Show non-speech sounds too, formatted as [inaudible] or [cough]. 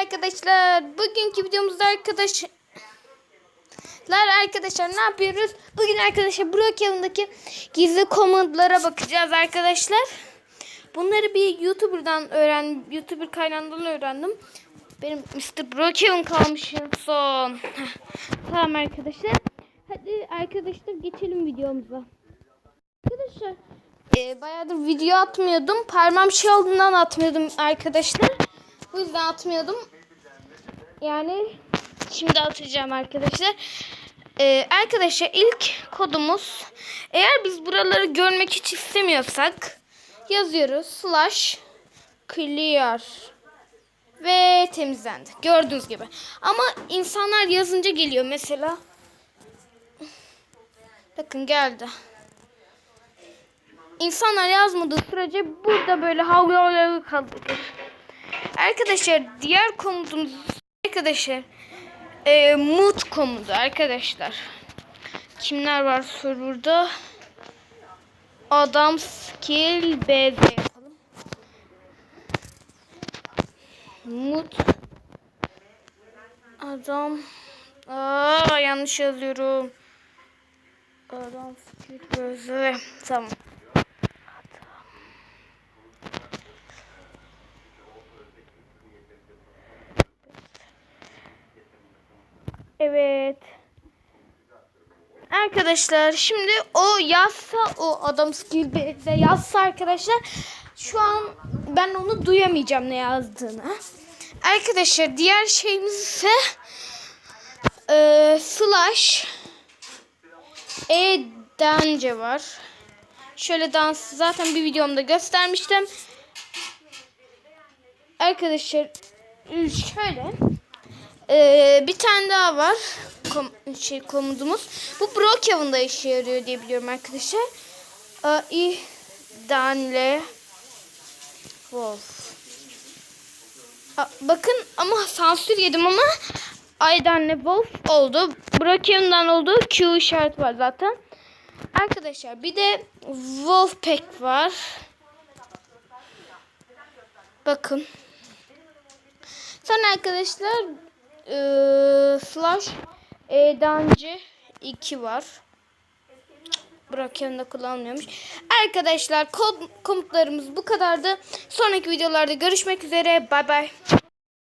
Arkadaşlar bugünkü videomuzda arkadaşlar arkadaşlar ne yapıyoruz? Bugün arkadaşlar Brookhaven'daki gizli komutlara bakacağız arkadaşlar. Bunları bir YouTuber'dan öğren, YouTuber kaynağından öğrendim. Benim Mr. Brookhaven kalmış son. [laughs] Tamam arkadaşlar. Hadi arkadaşlar geçelim videomuza. Arkadaşlar e, bayağıdır video atmıyordum. Parmağım şey olduğundan atmıyordum arkadaşlar. Bu yüzden atmıyordum. Yani şimdi atacağım arkadaşlar. E, arkadaşlar ilk kodumuz eğer biz buraları görmek hiç istemiyorsak yazıyoruz slash clear ve temizlendi. Gördüğünüz gibi. Ama insanlar yazınca geliyor mesela. Bakın geldi. İnsanlar yazmadığı sürece burada böyle havlu kalır. Arkadaşlar diğer komutumuz arkadaşlar e, mood komutu arkadaşlar. Kimler var serverda? Adam skill BZ yapalım. Mood Adam Aa yanlış yazıyorum. Adam skill BZ tamam. Evet. Arkadaşlar şimdi o yazsa o adam skill yazsa arkadaşlar şu an ben onu duyamayacağım ne yazdığını. Arkadaşlar diğer şeyimiz ise e, slash e dance var. Şöyle dans zaten bir videomda göstermiştim. Arkadaşlar şöyle ee, bir tane daha var. Kom şey komutumuz. Bu Brookhaven'da işe yarıyor diye biliyorum arkadaşlar. Ee, I Danle Wolf. Bakın ama sansür yedim ama Aydanle Wolf oldu. Brookhaven'dan olduğu Q işareti var zaten. Arkadaşlar bir de Wolfpack var. Bakın. Sonra arkadaşlar e, slash edancı 2 var. Bırakıyorum da kullanmıyormuş. Arkadaşlar kod komutlarımız bu kadardı. Sonraki videolarda görüşmek üzere. Bay bay.